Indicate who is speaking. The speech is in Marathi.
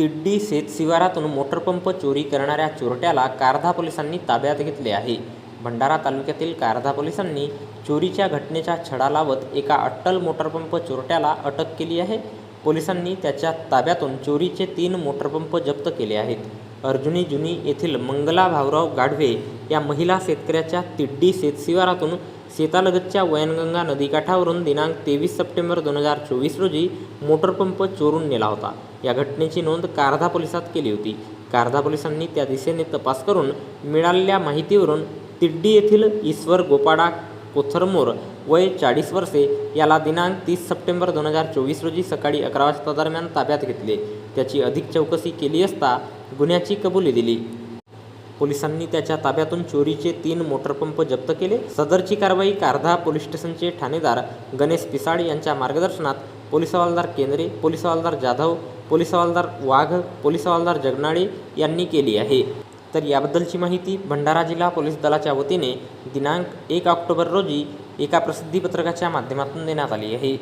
Speaker 1: तिड्डी शेतशिवारातून मोटरपंप चोरी करणाऱ्या चोरट्याला कारधा पोलिसांनी ताब्यात घेतले आहे. भंडारा तालुक्यातील कारधा पोलिसांनी चोरीच्या घटनेचा छडा लावत एका अट्टल मोटरपंप चोरट्याला अटक केली आहे. पोलिसांनी त्याच्या ताब्यातून चोरीचे तीन मोटरपंप जप्त केले आहेत. अर्जुनी जुनी येथील मंगला भाऊराव गाढवे या महिला शेतकऱ्याच्या तिड्डी शेतशिवारातून शेतालगतच्या वयनगंगा नदीकाठावरून दिनांक तेवीस सप्टेंबर दोन हजार चोवीस रोजी मोटरपंप चोरून नेला होता. या घटनेची नोंद कारधा पोलिसात केली होती. कारधा पोलिसांनी त्या दिशेने तपास करून मिळालेल्या माहितीवरून तिड्डी येथील ईश्वर गोपाडा कोथरमोर वय चाळीस वर्षे याला दिनांक तीस सप्टेंबर दोन हजार चोवीस रोजी सकाळी अकरा वाजता दरम्यान ताब्यात घेतले. त्याची अधिक चौकशी केली असता गुन्ह्याची कबुली दिली. पोलिसांनी त्याच्या ताब्यातून चोरीचे तीन मोटरपंप जप्त केले. सदरची कारवाई कारधा पोलीस स्टेशनचे ठाणेदार गणेश पिसाळ यांच्या मार्गदर्शनात पोलीस हवालदार केंद्रे पोलीस हवालदार जाधव पोलीस हवालदार वाघ पोलीस हवालदार जगनाळे यांनी केली आहे. तर याबद्दलची माहिती भंडारा जिल्हा पोलीस दलाच्या वतीने दिनांक एक ऑक्टोबर रोजी एका प्रसिद्धीपत्रकाच्या माध्यमातून देण्यात आली आहे.